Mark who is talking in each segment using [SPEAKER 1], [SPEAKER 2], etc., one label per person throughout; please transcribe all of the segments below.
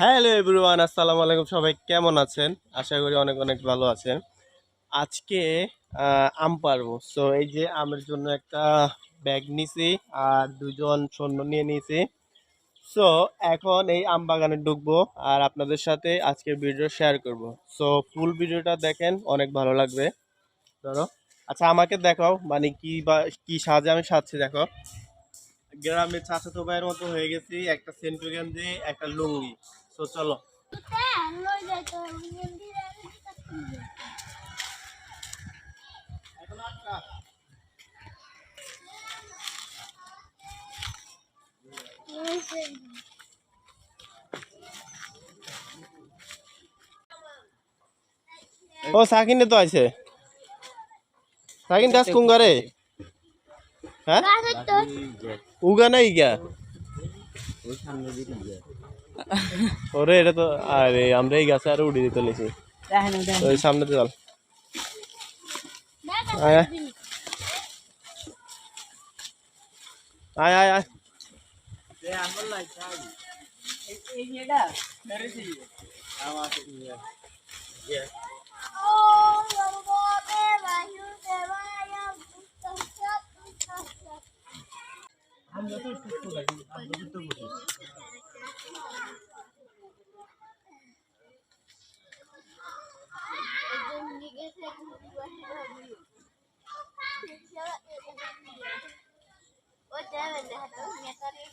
[SPEAKER 1] Hello everyone, আসসালামু আলাইকুম। সবাই কেমন আছেন? আশা করি অনেক অনেক ভালো আছেন। আজকে আম পারব। সো এই যে আমের জন্য একটা ব্যাগ নিছি আর দুজন সৈন্য নিয়ে নিয়েছি সো এখন এই আম বাগানে ঢুকবো আর আপনাদের সাথে আজকের ভিডিও শেয়ার করব। সো ফুল ভিডিওটা দেখেন, অনেক ভালো লাগবে। ধরো। আচ্ছা আমাকে দেখাও মানে কি বা, কি সাজে আমি সাজছি, দেখো। গ্রামের চাচাতো ভাইয়ের মতো হয়ে গেছি, একটা সেন্টু গেঞ্জি একটা লুঙ্গি। তো চলো। এখন আটকা ও সাকিনে তো আছে সাকিন কোন করে হ্যাঁ? উগা নাই গা ওরে এটা তো আরে আমরা এই গাছে আরও উড়িয়ে দিতে লেছি ওই সামনে চল আয় আয় আয় আয়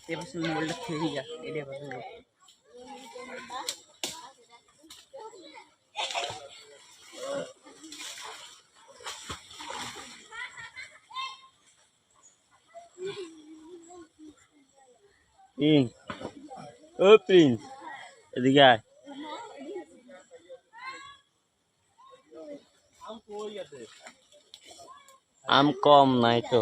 [SPEAKER 2] এবার মোবাইলটা খেয়ে যা এটা ভালো
[SPEAKER 1] প্রিন্স ও প্রিন্স এদিকে আয় আম কম নাই তো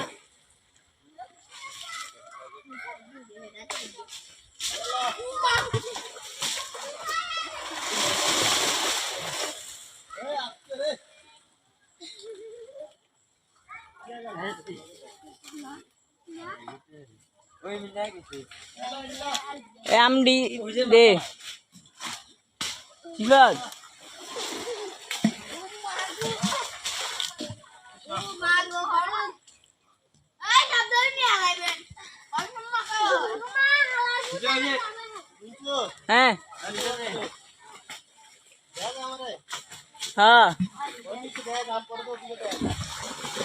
[SPEAKER 2] এ আমডি দে সিফাত হ্যাঁ হ্যাঁ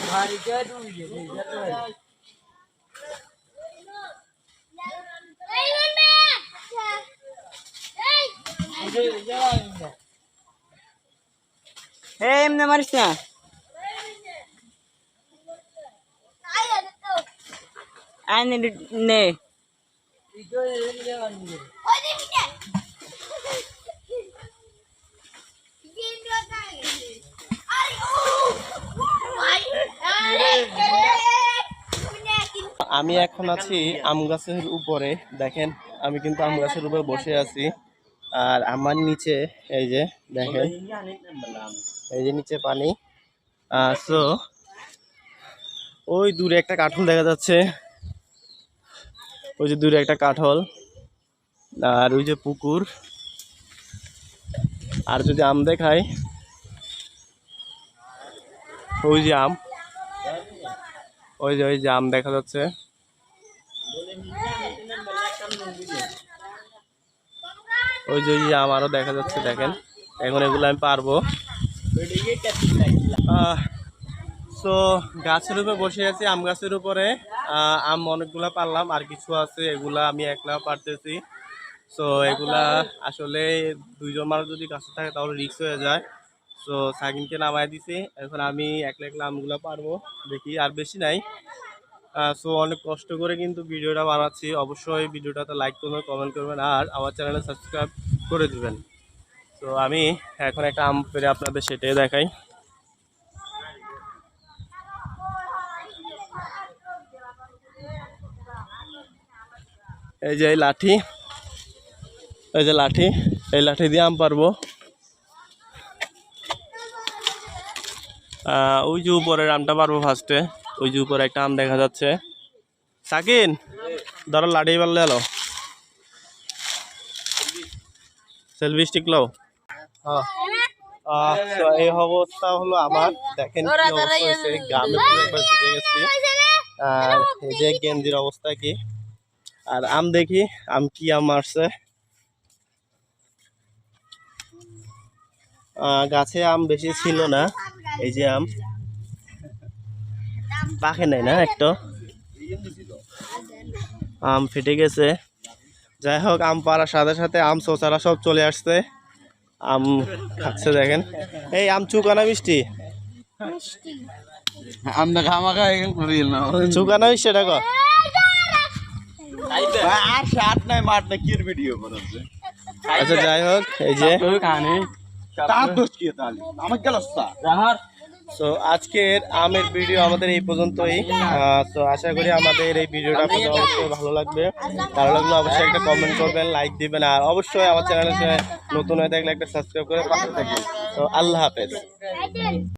[SPEAKER 2] ভারী জয় তুমি এ এমনি মারিস না আইনে নে
[SPEAKER 1] আমি এখন আছি আম গাছের উপরে। দেখেন, আমি কিন্তু আম গাছের উপরে বসে আছি। আর আমার নিচে, এই যে দেখেন, এই যে নিচে পানি। সো ওই দূরে একটা কাঠল দেখা যাচ্ছে। ওই যে দূরে একটা কাঠল। আর ওই যে পুকুর। আর যদি আম দেখাই ওই যে আম। ওই যে ওই যে আম দেখা যাচ্ছে। ওই যে, ওই আম আরও দেখা যাচ্ছে, দেখেন। এখন এগুলো আমি পারব। সো গাছের উপরে বসে আছি, আম গাছের উপরে। আম অনেকগুলা পারলাম, আর কিছু আছে, এগুলা আমি একলা পারতেছি। সো এগুলা আসলে দুইজন মানুষ যদি গাছে থাকে, তাহলে রিক্স হয়ে যায়। সো সাকিনকে নামাই দিছি। এখন আমি একলা একলা আমগুলো পারব, দেখি। আর বেশি নাই। সো অনেক কষ্ট করে কিন্তু ভিডিওটা বানাচ্ছি। অবশ্যই ভিডিওটাতে লাইক করবেন কমেন্ট করবেন, আর আমার চ্যানেলে সাবস্ক্রাইব করে দেবেন। তো আমি এখন একটা আম পেরে আপনাদের সেটাই দেখাই। এই যে এই লাঠি, এই যে লাঠি, এই লাঠি দিয়ে আম পারব। ওই যে উপরের আমটা পারব ফার্স্টে ওই যে উপরে একটা আম দেখা যাচ্ছে। সাকিন ধরো লাঠি পারলে এলো সেলফি স্টিক লো তো এই অবস্থা হলো আমার। দেখেন কি অবস্থা হয়েছে। গ্রামে ভিজে গেছি। আর এই যে গেঞ্জির অবস্থা কি। আর আম দেখি আম কি আম মারছে। আহ, গাছে আম বেশি ছিল না। এই যে আম। পাখে নাই না একটা? আম ফেটে গেছে। যাই হোক আম পাড়ার সাথে সাথে আম সোচারা সব চলে আসছে। আম খাচ্ছে দেখেন। এই আম চুকানা মিষ্টি?
[SPEAKER 3] খামাখা
[SPEAKER 1] চুকানা মিষ্টি এটা
[SPEAKER 3] আর সাত নাই কির ভিডিও
[SPEAKER 1] আচ্ছা যাই হোক এই যে
[SPEAKER 3] তার দোষ কি তাহলে। আমার গেল
[SPEAKER 1] তো আজকের আমের ভিডিও আমাদের এই পর্যন্তই। তো আশা করি আমাদের এই ভিডিওটা আপনাদের অবশ্যই ভালো লাগবে। ভালো লাগলে অবশ্যই একটা কমেন্ট করবেন লাইক দিবেন আর অবশ্যই আমার চ্যানেলে নতুন হয়ে থাকলে একটা সাবস্ক্রাইব করে পাশে থাকবেন। তো আল্লাহ হাফেজ।